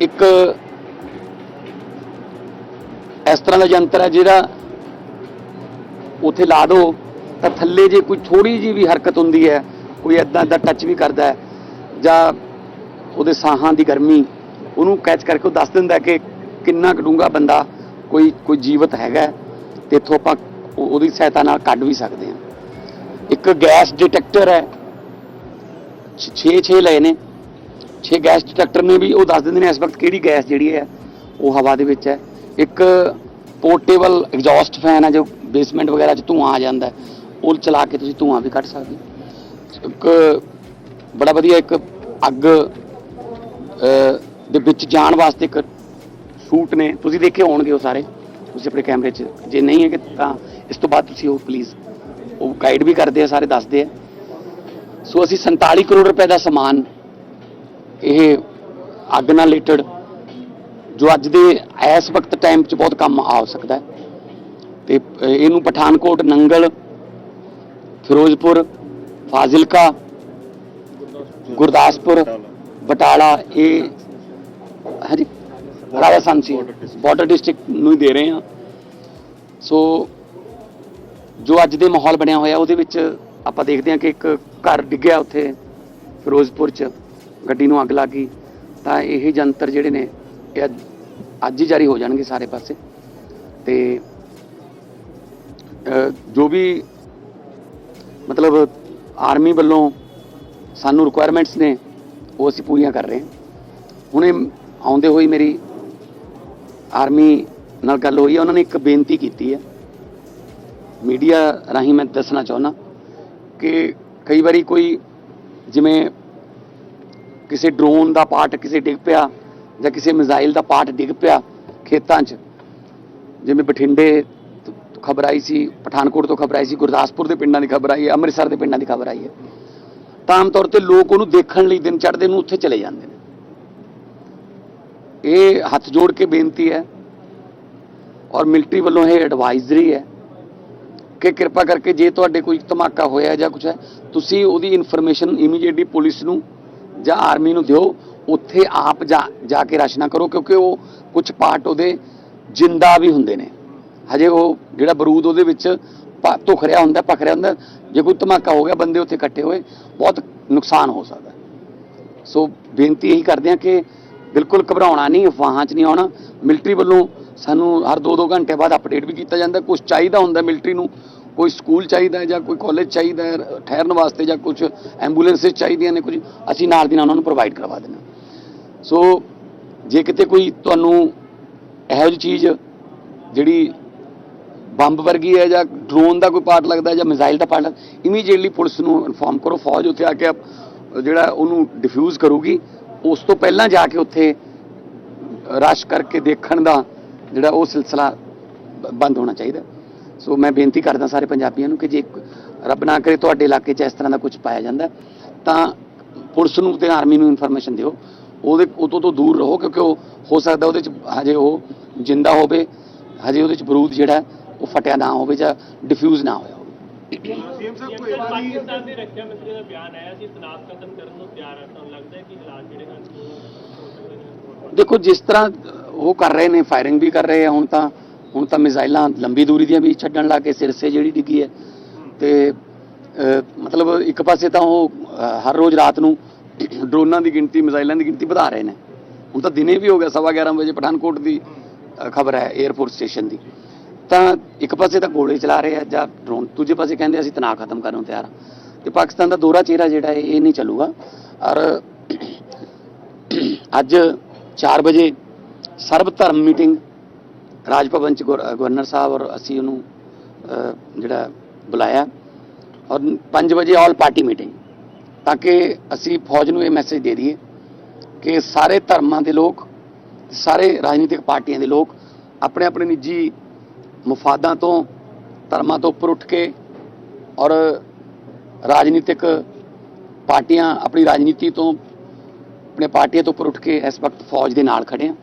ਇੱਕ ਇਸ ਤਰ੍ਹਾਂ ਦਾ ਯੰਤਰ ਹੈ ਜਿਹੜਾ ਉੱਥੇ ਲਾ ਦੋ, ਤਾਂ ਥੱਲੇ ਜੇ ਕੋਈ ਥੋੜੀ ਜੀ ਵੀ ਹਰਕਤ ਹੁੰਦੀ ਹੈ, ਕੋਈ ਐਦਾਂ ਦਾ ਟੱਚ ਵੀ ਕਰਦਾ ਹੈ, ਜਾਂ ਉਹਦੇ ਸਾਹਾਂ ਦੀ ਗਰਮੀ, ਉਹਨੂੰ ਕੈਚ ਕਰਕੇ ਉਹ ਦੱਸ ਦਿੰਦਾ ਕਿ ਕਿੰਨਾ ਕਡੂੰਗਾ ਬੰਦਾ ਕੋਈ ਕੋਈ ਜੀਵਤ ਹੈਗਾ ਹੈ, ਤੇ ਇੱਥੋਂ ਆਪਾਂ ਉਹਦੀ ਸਹਾਇਤਾ ਨਾਲ ਕੱਢ ਵੀ ਸਕਦੇ ਹਾਂ। ਇੱਕ ਗੈਸ ਡਿਟੈਕਟਰ ਹੈ 6 6 ਲਏ ਨੇ। 6 ਗੈਸ ਡਿਟੈਕਟਰ ਨੇ ਵੀ ਉਹ ਦੱਸ ਦਿੰਦੇ ਨੇ ਇਸ ਵਕਤ ਕਿਹੜੀ ਗੈਸ ਜਿਹੜੀ ਹੈ, ਉਹ ਹਵਾ ਦੇ ਵਿੱਚ ਹੈ। ਇੱਕ ਪੋਰਟੇਬਲ ਐਗਜ਼ੌਸਟ ਫੈਨ ਹੈ ਜੋ ਬੇਸਮੈਂਟ ਵਗੈਰਾ 'ਚ ਧੂਆਂ ਆ ਜਾਂਦਾ ਉਹ ਚਲਾ ਕੇ ਤੁਸੀਂ ਧੂਆਂ ਵੀ ਕੱਢ ਸਕਦੇ ਇੱਕ ਬੜਾ ਵਧੀਆ ਇੱਕ ਅੱਗ ਦੇ ਵਿੱਚ ਜਾਣ ਵਾਸਤੇ ਇੱਕ ਸੂਟ ਨੇ। ਤੁਸੀਂ ਦੇਖੇ ਹੋਣਗੇ ਉਹ ਸਾਰੇ, ਤੁਸੀਂ ਆਪਣੇ ਕੈਮਰੇ 'ਚ। ਜੇ ਨਹੀਂ ਹੈ ਕਿ ਤਾਂ ਇਸ ਤੋਂ ਬਾਅਦ ਤੁਸੀਂ ਉਹ ਪਲੀਜ਼ ਉਹ ਗਾਈਡ ਵੀ ਕਰਦੇ ਆ, ਸਾਰੇ ਦੱਸਦੇ ਆ। ਸੋ ਅਸੀਂ 47 ਕਰੋੜ ਰੁਪਏ ਦਾ ਸਮਾਨ ਇਹ ਅੱਗ ਨਾਲ ਰਿਲੇਟਡ ਜੋ ਅੱਜ ਦੇ ਇਸ ਵਕਤ ਟਾਈਮ 'ਚ ਬਹੁਤ ਕੰਮ ਆ ਸਕਦਾ ਤੇ ਇਹਨੂੰ ਪਠਾਨਕੋਟ ਨੰਗਲ ਫਿਰੋਜ਼ਪੁਰ ਫਾਜ਼ਿਲਕਾ ਗੁਰਦਾਸਪੁਰ ਬਟਾਲਾ ਇਹ ਹਾਂਜੀ ਰਾਜਸਥਾਨ ਸੀ ਬਾਰਡਰ ਡਿਸਟ੍ਰਿਕਟ ਨੂੰ ਹੀ ਦੇ ਰਹੇ ਹਾਂ। ਸੋ ਜੋ ਅੱਜ ਦੇ ਮਾਹੌਲ ਬਣਿਆ ਹੋਇਆ ਉਹਦੇ ਵਿੱਚ ਆਪਾਂ ਦੇਖਦੇ ਹਾਂ ਕਿ ਇੱਕ ਘਰ ਡਿੱਗਿਆ ਉੱਥੇ ਫਿਰੋਜ਼ਪੁਰ ਚ। ਗੱਡੀ ਨੂੰ ਅੱਗ ਲੱਗ ਗਈ, ਤਾਂ ਇਹ ਜੰਤਰ ਜਿਹੜੇ ਨੇ, ਇਹ ਅੱਜ- ਅੱਜ ਹੀ ਜਾਰੀ ਹੋ ਜਾਣਗੇ ਸਾਰੇ ਪਾਸੇ। ਤੇ ਜੋ ਵੀ ਮਤਲਬ ਆਰਮੀ ਵੱਲੋਂ ਸਾਨੂੰ ਰਿਕੁਆਇਰਮੈਂਟਸ ਨੇ, ਉਹ ਅਸੀਂ ਪੂਰੀਆਂ ਕਰ ਰਹੇ ਹਾਂ। ਹੁਣੇ ਆਉਂਦੇ ਹੋਈ ਮੇਰੀ ਆਰਮੀ ਨਾਲ ਗੱਲ ਹੋਈ ਹੈ, ਉਹਨਾਂ ਨੇ ਇੱਕ ਬੇਨਤੀ ਕੀਤੀ ਹੈ। ਮੀਡੀਆ ਰਾਹੀਂ ਮੈਂ ਦੱਸਣਾ ਚਾਹੁੰਦਾ ਕਿ ਕਈ ਵਾਰੀ ਕੋਈ ਜਿਵੇਂ ਕਿਸੇ ਡਰੋਨ ਦਾ ਪਾਰਟ ਕਿਸੇ ਡਿੱਗ ਪਿਆ ਜਾਂ ਕਿਸੇ ਮਿਜ਼ਾਈਲ ਦਾ ਪਾਰਟ ਡਿੱਗ ਪਿਆ ਖੇਤਾਂ 'ਚ। ਜਿਵੇਂ ਬਠਿੰਡੇ ਖਬਰ ਆਈ ਸੀ, ਪਠਾਨਕੋਟ ਤੋਂ ਖਬਰ ਆਈ ਸੀ, ਗੁਰਦਾਸਪੁਰ ਦੇ ਪਿੰਡਾਂ ਦੀ ਖਬਰ ਆਈ ਹੈ, ਅੰਮ੍ਰਿਤਸਰ ਦੇ ਪਿੰਡਾਂ ਦੀ ਖਬਰ ਆਈ ਹੈ। ਤਾਂ ਆਮ ਤੌਰ ਤੇ ਲੋਕ ਉਹਨੂੰ ਦੇਖਣ ਲਈ ਦਿਨ ਚੜ੍ਹਦੇ ਨੂੰ ਉੱਥੇ ਚਲੇ ਜਾਂਦੇ ਨੇ। ਇਹ ਹੱਥ ਜੋੜ ਕੇ ਬੇਨਤੀ ਹੈ ਔਰ ਮਿਲਟਰੀ ਵੱਲੋਂ ਇਹ ਐਡਵਾਈਜ਼ਰੀ ਹੈ ਕਿ ਕਿਰਪਾ ਕਰਕੇ ਜੇ ਤੁਹਾਡੇ ਕੋਈ ਧਮਾਕਾ ਹੋਇਆ ਜਾਂ ਕੁਝ ਹੈ, ਤੁਸੀਂ ਉਹਦੀ ਇਨਫੋਰਮੇਸ਼ਨ ਇਮੀਡੀਏਟਲੀ ਪੁਲਿਸ ਨੂੰ ਜਾਂ ਆਰਮੀ ਨੂੰ ਦਿਓ, ਉੱਥੇ ਆਪ ਜਾ ਕੇ ਰਸ਼ ਕਰੋ, ਕਿਉਂਕਿ ਉਹ ਕੁਝ ਪਾਰਟ ਉਹਦੇ ਜਿੰਦਾ ਵੀ ਹੁੰਦੇ ਨੇ। ਹਜੇ ਉਹ ਜਿਹੜਾ ਬਰੂਦ ਉਹਦੇ ਵਿੱਚ ਪ- ਧੁਖ ਰਿਹਾ ਹੁੰਦਾ ਪਖ ਰਿਹਾ ਹੁੰਦਾ, ਜੇ ਕੋਈ ਧਮਾਕਾ ਹੋ ਗਿਆ, ਬੰਦੇ ਉੱਥੇ ਇਕੱਠੇ ਹੋਏ, ਬਹੁਤ ਨੁਕਸਾਨ ਹੋ ਸਕਦਾ। ਸੋ ਬੇਨਤੀ ਇਹੀ ਕਰਦੇ ਹਾਂ ਕਿ ਬਿਲਕੁਲ ਘਬਰਾਉਣਾ ਨਹੀਂ, ਅਫਵਾਹਾਂ 'ਚ ਨਹੀਂ ਆਉਣਾ। ਮਿਲਟਰੀ ਵੱਲੋਂ ਸਾਨੂੰ ਹਰ 2-2 ਘੰਟੇ ਬਾਅਦ ਅਪਡੇਟ ਵੀ ਕੀਤਾ ਜਾਂਦਾ। ਕੁਝ ਚਾਹੀਦਾ ਹੁੰਦਾ ਮਿਲਟਰੀ ਨੂੰ ਕੋਈ ਸਕੂਲ ਚਾਹੀਦਾ ਹੈ ਜਾਂ ਕੋਈ ਕਾਲਜ ਚਾਹੀਦਾ ਹੈ, ਠਹਿਰਨ ਵਾਸਤੇ ਜਾਂ ਕੁਝ ਐਂਬੂਲੈਂਸਸ ਚਾਹੀਦੀਆਂ ਨੇ ਕੁਝ, ਅਸੀਂ ਨਾਲ ਦੀ ਨਾਲ ਉਹਨਾਂ ਨੂੰ ਪ੍ਰੋਵਾਈਡ ਕਰਵਾ ਦਿੰਦੇ ਹਾਂ। ਸੋ ਜੇ ਕਿਤੇ ਕੋਈ ਤੁਹਾਨੂੰ ਇਹੋ ਜਿਹੀ ਚੀਜ਼ ਜਿਹੜੀ ਬੰਬ ਵਰਗੀ ਹੈ ਜਾਂ ਡਰੋਨ ਦਾ ਕੋਈ ਪਾਰਟ ਲੱਗਦਾ ਜਾਂ ਮਿਜ਼ਾਈਲ ਦਾ ਪਾਰਟ ਇਮੀਡੀਏਟਲੀ ਪੁਲਿਸ ਨੂੰ ਇਨਫੋਰਮ ਕਰੋ, ਫੌਜ ਉੱਥੇ ਆ ਕੇ ਜਿਹੜਾ ਉਹਨੂੰ ਡਿਫਿਊਜ਼ ਕਰੂਗੀ, ਉਸ ਤੋਂ ਪਹਿਲਾਂ ਜਾ ਕੇ ਉੱਥੇ ਰਸ਼ ਕਰਕੇ ਦੇਖਣ ਦਾ ਜਿਹੜਾ ਉਹ ਸਿਲਸਿਲਾ ਬ- ਬੰਦ ਹੋਣਾ ਚਾਹੀਦਾ। ਸੋ ਮੈਂ ਬੇਨਤੀ ਕਰਦਾ ਸਾਰੇ ਪੰਜਾਬੀਆਂ ਨੂੰ ਕਿ ਜੇ ਰੱਬ ਨਾ ਕਰੇ ਤੁਹਾਡੇ ਇਲਾਕੇ 'ਚ ਇਸ ਤਰ੍ਹਾਂ ਦਾ ਕੁਝ ਪਾਇਆ ਜਾਂਦਾ ਤਾਂ ਪੁਲਿਸ ਨੂੰ ਤੇ ਆਰਮੀ ਨੂੰ ਇਨਫੋਰਮੇਸ਼ਨ ਦਿਓ। ਉਹਦੇ ਉਹ ਤੋਂ ਦੂਰ ਰਹੋ ਕਿਉਂਕਿ ਉਹ ਹੋ ਸਕਦਾ ਉਹਦੇ 'ਚ ਹਜੇ ਉਹ ਜਿੰਦਾ ਹੋਵੇ ਹਜੇ ਉਹਦੇ 'ਚ ਬਰੂਦ ਜਿਹੜਾ ਉਹ ਫਟਿਆ ਨਾ ਹੋਵੇ ਜਾਂ ਡਿਫਿਊਜ਼ ਨਾ ਹੋਇਆ ਹੋਵੇ। ਸੀਐਮ ਸਾਹਿਬ ਕੋਈ ਵਾਰੀ ਪਾਕਿਸਤਾਨ ਦੇ ਰੱਖਿਆ ਮੰਤਰੀ ਦਾ ਬਿਆਨ ਆਇਆ ਸੀ ਤਨਾਸ ਖਤਮ ਕਰਨ ਨੂੰ ਤਿਆਰ ਹੈ ਤੁਹਾਨੂੰ ਲੱਗਦਾ ਹੈ ਕਿ ਹਾਲਾਤ ਜਿਹੜੇ ਹਨ ਉਹ ਹੋ ਸਕਦੇ ਨੇ? ਦੇਖੋ ਜਿਸ ਤਰ੍ਹਾਂ ਉਹ ਕਰ ਰਹੇ ਨੇ ਫਾਇਰਿੰਗ ਵੀ ਕਰ ਰਹੇ ਆ ਹੁਣ ਤਾਂ। ਹੁਣ ਤਾਂ ਮਿਜ਼ਾਈਲਾਂ ਲੰਬੀ ਦੂਰੀ ਦੀਆਂ ਵੀ ਛੱਡਣ ਲੱਗ ਕੇ ਸਿਰਸੇ ਜਿਹੜੀ ਡਿੱਗੀ ਹੈ। ਤੇ ਮਤਲਬ ਇੱਕ ਪਾਸੇ ਤਾਂ ਉਹ ਹਰ ਰੋਜ਼ ਰਾਤ ਨੂੰ ਡਰੋਨਾਂ ਦੀ ਗਿਣਤੀ, ਮਿਜ਼ਾਈਲਾਂ ਦੀ ਗਿਣਤੀ ਵਧਾ ਰਹੇ ਨੇ। ਹੁਣ ਤਾਂ ਦਿਨੇ ਵੀ ਹੋ ਗਿਆ, ਸਵਾ 11 ਵਜੇ ਪਠਾਨਕੋਟ ਦੀ ਖਬਰ ਹੈ 에ਅਰਪੋਰਟ ਸਟੇਸ਼ਨ ਦੀ। ਤਾਂ ਇੱਕ ਪਾਸੇ ਤਾਂ ਗੋਲੇ ਚਲਾ ਰਹੇ ਆ, ਜਾਂ ਡਰੋਨ ਦੂਜੇ ਪਾਸੇ ਕਹਿੰਦੇ ਅਸੀਂ ਤਣਾਅ ਖਤਮ ਕਰਨ ਨੂੰ ਤਿਆਰ ਹਾਂ ਤੇ ਪਾਕਿਸਤਾਨ ਦਾ ਦੋਹਰਾ ਚਿਹਰਾ ਜਿਹੜਾ ਹੈ, ਇਹ ਨਹੀਂ ਚੱਲੂਗਾ। ਔਰ ਅੱਜ 4 ਵਜੇ ਸਰਬ ਧਰਮ ਮੀਟਿੰਗ ਰਾਜ ਭਵਨ ਚ ਗਵਰ- ਗਵਰਨਰ ਸਾਹਿਬ ਔਰ ਅਸੀਂ ਉਹਨੂੰ ਜਿਹੜਾ ਬੁਲਾਇਆ ਔਰ 5 ਵਜੇ ਆਲ ਪਾਰਟੀ ਮੀਟਿੰਗ ਤਾਂ ਕਿ ਅਸੀਂ ਫੌਜ ਨੂੰ ਇਹ ਮੈਸੇਜ ਦੇ ਦਈਏ ਕਿ ਸਾਰੇ ਧਰਮਾਂ ਦੇ ਲੋਕ, ਸਾਰੇ ਰਾਜਨੀਤਿਕ ਪਾਰਟੀਆਂ ਦੇ ਲੋਕ ਆਪਣੇ ਆਪਣੇ ਨਿੱਜੀ ਮਫਾਦਾਂ ਤੋਂ, ਧਰਮਾਂ ਤੋਂ ਉੱਪਰ ਉੱਠ ਕੇ ਔਰ ਰਾਜਨੀਤਿਕ ਪਾਰਟੀਆਂ ਆਪਣੀ ਰਾਜਨੀਤੀ ਤੋਂ, ਆਪਣੇ ਪਾਰਟੀਆਂ ਤੋਂ ਉੱਪਰ ਉੱਠ ਕੇ ਇਸ ਵਕਤ ਫੌਜ ਦੇ ਨਾਲ ਖੜੇ ਆ।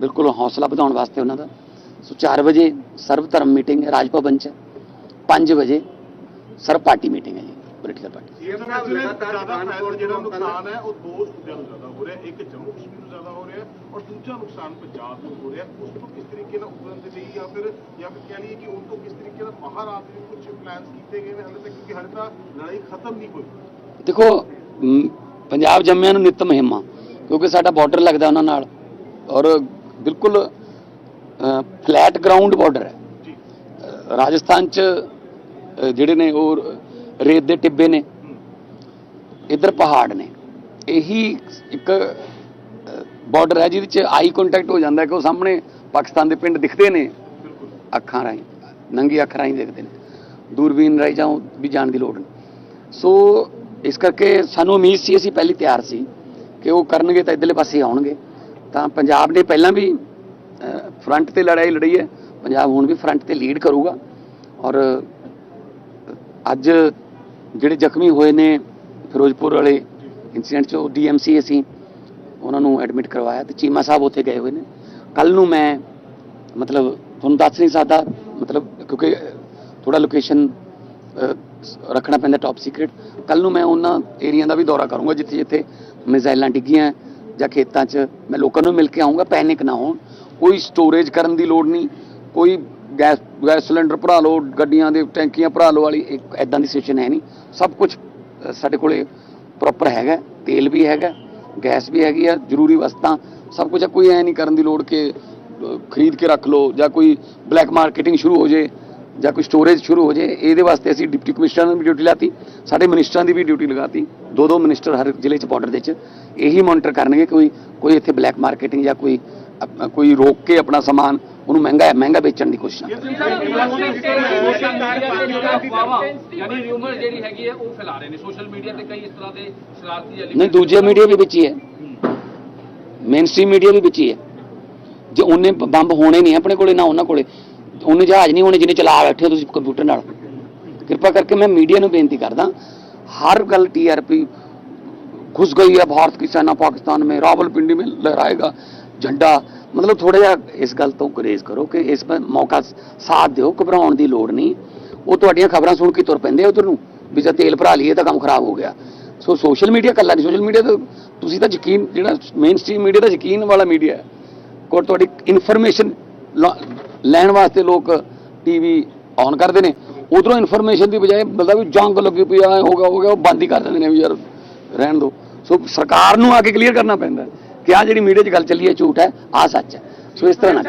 ਬਿਲਕੁਲ ਹੌਸਲਾ ਵਧਾਉਣ ਵਾਸਤੇ ਉਹਨਾਂ ਦਾ। ਸੋ 4 ਵਜੇ ਸਰਵ ਧਰਮ ਮੀਟਿੰਗ ਹੈ ਰਾਜ ਭਵਨ 'ਚ। 5 ਵਜੇ ਸਰਵ ਪਾਰਟੀ ਮੀਟਿੰਗ ਹੈ ਜੀ ਪੋਲੀਟੀਕਲ ਪਾਰਟੀ ਤਾਂ ਜ਼ਿਆਦਾ ਫਾਇਦਾ ਜਿਹੜਾ ਨੁਕਸਾਨ ਹੈ ਉਹ ਦੋ ਜ਼ਿਆਦਾ ਹੋ ਰਿਹਾ। ਇੱਕ ਜੰਮੂ ਕਸ਼ਮੀਰ ਨੂੰ ਜ਼ਿਆਦਾ ਹੋ ਰਿਹਾ ਔਰ ਦੂਜਾ ਨੁਕਸਾਨ ਪੰਜਾਬ ਨੂੰ ਹੋ ਰਿਹਾ। ਉਸ ਤੋਂ ਕਿਸ ਤਰੀਕੇ ਨਾਲ ਉਬਰਨ ਦੇ ਲਈ ਜਾਂ ਫਿਰ ਜਾਂ ਫਿਰ ਕਹਿ ਲਈਏ ਕਿ ਉਸ ਤੋਂ ਕਿਸ ਤਰੀਕੇ ਨਾਲ ਮਹਾਰਾਤ ਦੇ ਕੁਝ ਪਲਾਨਸ ਕੀਤੇ ਗਏ ਨੇ ਹਾਲੇ ਤੱਕ? ਕਿਉਂਕਿ ਹਾਲੇ ਤਾਂ ਲੜਾਈ ਖਤਮ ਨਹੀਂ ਹੋਈ। ਦੇਖੋ ਪੰਜਾਬ ਜੰਮਿਆਂ ਨੂੰ ਨਿਤ ਮਹਿਮਾ ਕਿਉਂਕਿ ਸਾਡਾ ਬਾਰਡਰ ਲੱਗਦਾ ਉਹਨਾਂ ਨਾਲ। ਔਰ ਬਿਲਕੁਲ ਫਲੈਟ ਗਰਾਊਂਡ ਬਾਰਡਰ ਹੈ। ਰਾਜਸਥਾਨ ਚ ਜਿਹੜੇ ਨੇ ਉਹ ਰੇਤ ਦੇ ਟਿੱਬੇ ਨੇ। ਇੱਧਰ ਪਹਾੜ ਨੇ। ਇਹੀ ਇੱਕ ਬਾਰਡਰ ਹੈ ਜਿਹਦੇ ਚ ਆਈ ਕੰਟੈਕਟ ਹੋ ਜਾਂਦਾ ਕਿ ਉਹ ਸਾਹਮਣੇ ਪਾਕਿਸਤਾਨ ਦੇ ਪਿੰਡ ਦਿਖਦੇ ਨੇ। ਅੱਖਾਂ ਰਾਹੀਂ ਨੰਗੀ ਅੱਖ ਰਾਹੀਂ ਦੇਖਦੇ ਨੇ। ਦੂਰਬੀਨ ਰਾਹੀਂ ਜਾਂ ਵੀ ਜਾਣ ਦੀ ਲੋੜ ਨਹੀਂ। ਸੋ ਇਸ ਕਰਕੇ ਸਾਨੂੰ ਉਮੀਦ ਸੀ ਅਸੀਂ ਪਹਿਲੀ ਤਿਆਰ ਸੀ ਕਿ ਉਹ ਕਰਨਗੇ ਤਾਂ ਇਧਰਲੇ ਪਾਸੇ ਆਉਣਗੇ। ਤਾਂ ਪੰਜਾਬ ਨੇ ਪਹਿਲਾਂ ਵੀ ਫਰੰਟ ਤੇ ਲੜਾਈ ਲੜੀ ਹੈ। ਪੰਜਾਬ ਹੁਣ ਵੀ ਫਰੰਟ ਤੇ ਲੀਡ ਕਰੂਗਾ। ਔਰ ਅੱਜ ਜਿਹੜੇ ਜ਼ਖਮੀ ਹੋਏ ਨੇ ਫਿਰੋਜ਼ਪੁਰ ਵਾਲੇ ਇਨਸੀਡੈਂਟ 'ਚ ਉਹ ਡੀਐਮਸੀ ਅਸੀਂ ਉਹਨਾਂ ਨੂੰ ਐਡਮਿਟ ਕਰਵਾਇਆ ਤੇ ਚੀਮਾ ਸਾਹਿਬ ਉੱਥੇ ਗਏ ਹੋਏ ਨੇ। ਕੱਲ ਨੂੰ ਮੈਂ, ਮਤਲਬ ਤੁਹਾਨੂੰ ਦੱਸ ਨਹੀਂ ਸਕਦਾ, ਮਤਲਬ ਕਿਉਂਕਿ ਥੋੜਾ ਲੋਕੇਸ਼ਨ ਰੱਖਣਾ ਪੈਂਦਾ ਟੌਪ ਸੀਕ੍ਰੀਟ ਕੱਲ ਨੂੰ ਮੈਂ ਉਹਨਾਂ ਏਰੀਆ ਦਾ ਵੀ ਦੌਰਾ ਕਰੂੰਗਾ ਜਿੱਥੇ ਜਿੱਥੇ ਮਿਜ਼ਾਈਲਾਂ ਡਿੱਗੀਆਂ। ਜਾਂ ਖੇਤਾਂ 'ਚ ਮੈਂ ਲੋਕਾਂ ਨੂੰ ਮਿਲ ਕੇ ਆਉਂਗਾ ਪੈਨਿਕ ਨਾ ਹੋਣ। ਕੋਈ ਸਟੋਰੇਜ ਕਰਨ ਦੀ ਲੋੜ ਨਹੀਂ। ਕੋਈ ਗੈਸ ਗੈਸ ਸਿਲੰਡਰ ਭਰਾ ਲਓ, ਗੱਡੀਆਂ ਦੇ, ਟੈਂਕੀਆਂ ਭਰਾ ਲਓ ਵਾਲੀ, ਇੱਕ ਐਦਾਂ ਦੀ ਸਿਚੁਏਸ਼ਨ ਹੈ ਨਹੀਂ। ਸਭ ਕੁਝ ਸਾਡੇ ਕੋਲੇ ਪ੍ਰੋਪਰ ਹੈਗਾ, ਤੇਲ ਵੀ ਹੈਗਾ ਗੈਸ ਵੀ ਹੈਗੀ ਆ, ਜ਼ਰੂਰੀ ਵਸਤਾਂ, ਸਭ ਕੁਝ ਕੋਈ ਐ ਨਹੀਂ ਕਰਨ ਦੀ ਲੋੜ ਕਿ ਖਰੀਦ ਕੇ ਰੱਖ ਲਓ ਜਾਂ ਕੋਈ ਬਲੈਕ ਮਾਰਕੀਟਿੰਗ ਸ਼ੁਰੂ ਹੋ ਜੇ। ਜਾਂ ਕੋਈ ਸਟੋਰੇਜ ਸ਼ੁਰੂ ਹੋ ਜੇ ਇਹਦੇ ਵਾਸਤੇ ਅਸੀਂ ਡਿਪਟੀ ਕਮਿਸ਼ਨਰ ਨੂੰ ਵੀ ਡਿਊਟੀ ਲਾਤੀ ਸਾਡੇ ਮਿਨਿਸਟਰਾਂ ਦੀ ਵੀ ਡਿਊਟੀ ਲਗਾਤੀ ਦੋ ਦੋ ਮਿਨਿਸਟਰ ਹਰ ਜ਼ਿਲ੍ਹੇ 'ਚ ਬਾਰਡਰ ਦੇ 'ਚ ਇਹੀ ਮੋਨੀਟਰ ਕਰਨਗੇ ਕੋਈ ਕੋਈ ਇੱਥੇ ਬਲੈਕ ਮਾਰਕੀਟਿੰਗ ਜਾਂ ਕੋਈ ਕੋਈ ਰੋਕ ਕੇ ਆਪਣਾ ਸਮਾਨ ਉਹਨੂੰ ਮਹਿੰਗਾ ਮਹਿੰਗਾ ਵੇਚਣ ਦੀ ਕੋਸ਼ਿਸ਼ ਨਾ ਕਰੇ। ਯਾਨੀ ਰਿਊਮਰ ਜਿਹੜੀ ਹੈਗੀ ਹੈ ਉਹ ਫੈਲਾ ਰਹੇ ਨੇ। ਸੋਸ਼ਲ ਮੀਡੀਆ ਤੇ ਕਈ ਇਸ ਤਰ੍ਹਾਂ ਦੇ ਸ਼ਰਾਰਤੀ ਐਲੀਮੈਂਟ ਨਹੀਂ ਦੂਜੇ ਮੀਡੀਆ ਵੀ ਵਿੱਚ ਹੀ ਹੈ। ਮੇਨ ਸਟ੍ਰੀਮ ਮੀਡੀਆ ਵੀ ਵਿੱਚ ਹੀ ਹੈ। ਜੇ ਉਹਨੇ ਬੰਬ ਹੋਣੇ ਨਹੀਂ ਆਪਣੇ ਕੋਲੇ ਨਾ ਉਹਨਾਂ ਕੋਲੇ ਉਹਨੇ ਜਹਾਜ਼ ਨਹੀਂ ਹੋਣੇ ਜਿਹਨੇ ਚਲਾ ਬੈਠੇ ਹੋ ਤੁਸੀਂ ਕੰਪਿਊਟਰ ਨਾਲ ਕਿਰਪਾ ਕਰਕੇ ਮੈਂ ਮੀਡੀਆ ਨੂੰ ਬੇਨਤੀ ਕਰਦਾ हर गल टीआरपी घुस गई है भारत की सेना पाकिस्तान में रावलपिंडी में लहराएगा झंडा ਮਤਲਬ ਥੋੜਾ ਜਿਹਾ ਇਸ ਗੱਲ ਤੋਂ ਗੁਰੇਜ਼ ਕਰੋ ਕਿ ਇਸ ਪਰ ਮੌਕਾ ਸਾਥ ਦਿਓ ਘਬਰਾਉਣ ਦੀ ਲੋੜ ਨਹੀਂ ਉਹ ਤੁਹਾਡੀਆਂ ਖਬਰਾਂ ਸੁਣ ਕੇ ਤੁਰ ਪੈਂਦੇ ਉਧਰ ਨੂੰ ਵੀ ਜੇ ਤੇਲ ਭਰਾ ਲਈਏ ਤਾਂ ਕੰਮ ਖਰਾਬ ਹੋ ਗਿਆ ਸੋ ਸੋਸ਼ਲ ਮੀਡੀਆ ਕੱਲਾ ਨਹੀਂ ਸੋਸ਼ਲ ਮੀਡੀਆ ਤਾਂ ਤੁਸੀਂ ਤਾਂ ਯਕੀਨ ਜਿਹੜਾ ਮੇਨ ਸਟ੍ਰੀਮ ਮੀਡੀਆ ਦਾ ਯਕੀਨ ਵਾਲਾ ਮੀਡੀਆ ਹੈ ਕੋਲ ਤੁਹਾਡੀ ਇਨਫੋਰਮੇਸ਼ਨ ਲੈਣ ਵਾਸਤੇ ਲੋਕ ਟੀਵੀ ਔਨ ਕਰਦੇ ਨੇ ਉਧਰੋਂ ਇਨਫੋਰਮੇਸ਼ਨ ਦੀ ਬਜਾਏ ਬਲਦਾ ਵੀ ਜੰਗ ਲੱਗੀ ਪਈ ਆ ਹੋ ਗਿਆ ਹੋ ਗਿਆ ਉਹ ਬੰਦ ਹੀ ਕਰ ਦਿੰਦੇ ਨੇ ਵੀ ਯਾਰ ਰਹਿਣ ਦਿਓ ਸੋ ਸਰਕਾਰ ਨੂੰ ਆ ਕੇ ਕਲੀਅਰ ਕਰਨਾ ਪੈਂਦਾ ਕਿ ਆ ਜਿਹੜੀ ਮੀਡੀਆ 'ਚ ਗੱਲ ਚੱਲੀ ਹੈ ਝੂਠ ਹੈ ਆ ਸੱਚ ਹੈ ਸੋ ਇਸ ਤਰ੍ਹਾਂ ਨਾ